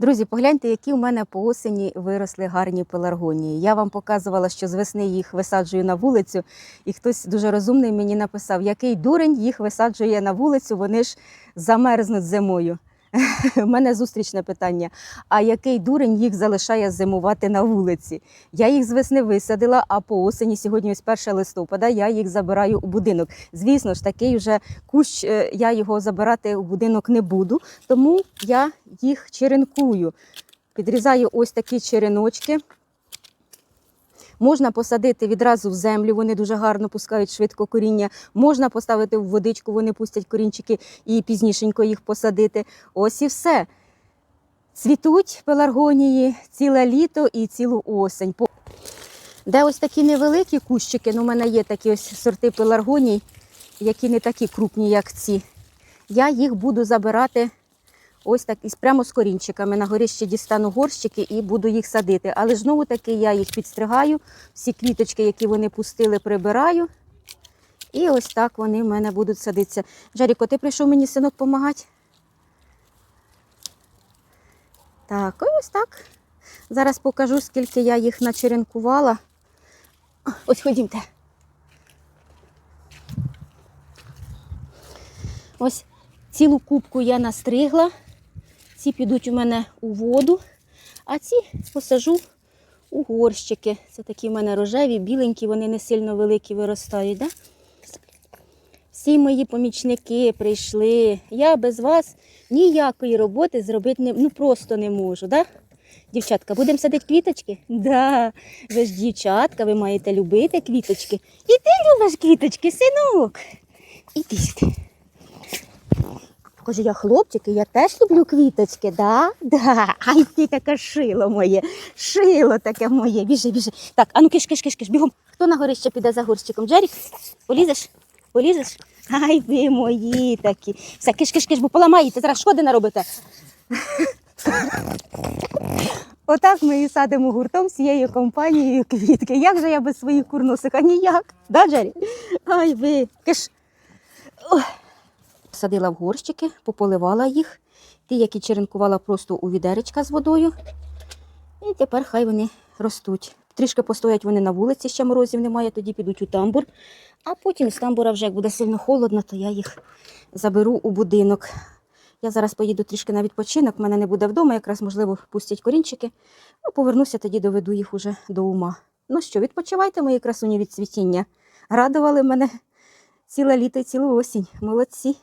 Друзі, погляньте, які у мене по осені виросли гарні пеларгонії. Я вам показувала, що з весни їх висаджую на вулицю, і хтось дуже розумний мені написав, який дурень їх висаджує на вулицю, вони ж замерзнуть зимою. У мене зустрічне питання. А який дурень їх залишає зимувати на вулиці? Я їх з весни висадила, а по осені, сьогодні ось 1 листопада, я їх забираю у будинок. Звісно ж, такий вже кущ, е, я його забирати у будинок не буду, тому я їх черенкую. Підрізаю ось такі череночки. Можна посадити відразу в землю, вони дуже гарно пускають швидко коріння. Можна поставити в водичку, вони пустять корінчики і пізнішенько їх посадити. Ось і все. Цвітуть пеларгонії ціле літо і цілу осень. Де ось такі невеликі кущики, ну, у мене є такі ось сорти пеларгоній, які не такі крупні, як ці. Я їх буду забирати ось так із прямо з корінчиками. На горіще дістану горщики і буду їх садити. Але ж знову таки я їх підстригаю, всі квіточки, які вони пустили, прибираю. І ось так вони в мене будуть садитися. Жаріко, ти прийшов мені синок допомагати? Так, ось так. Зараз покажу, скільки я їх начеренкувала. Ось ходімте. Ось цілу кубку я настригла. Ці підуть у мене у воду, а ці посажу у горщики. Це такі в мене рожеві, біленькі, вони не сильно великі виростають. Да? Всі мої помічники прийшли. Я без вас ніякої роботи зробити не, ну, просто не можу. Да? Дівчатка, будемо садити квіточки? Да. Ви ж дівчатка, ви маєте любити квіточки. І ти любиш квіточки, синок. Іди сюди. Каже, я хлопчик, і я теж люблю квіточки, да? Да. Ай, ти таке шило моє, шило таке моє. Біжи, біжи. Так, а ну киш, киш, киш, киш, бігом. Хто на горище піде за горщиком? Джерік? Полізеш? Полізеш? Ай, ви мої такі. Все, киш, киш, киш, бо поламаєте, зараз шкоди наробите. Отак ми і садимо гуртом всією компанією квітки. Як же я без своїх курносик? А ніяк. Да, Джері? Ай, ви. Киш. Ой. Садила в горщики, пополивала їх. Ті, які черенкувала просто у відеречка з водою. І тепер хай вони ростуть. Трішки постоять вони на вулиці, ще морозів немає, тоді підуть у тамбур. А потім з тамбура вже як буде сильно холодно, то я їх заберу у будинок. Я зараз поїду трішки на відпочинок, в мене не буде вдома, якраз, можливо, пустять корінчики. Ну, повернуся, тоді доведу їх уже до ума. Ну що, відпочивайте, мої красуні від цвітіння. Радували мене ціле літо і цілу осінь. Молодці.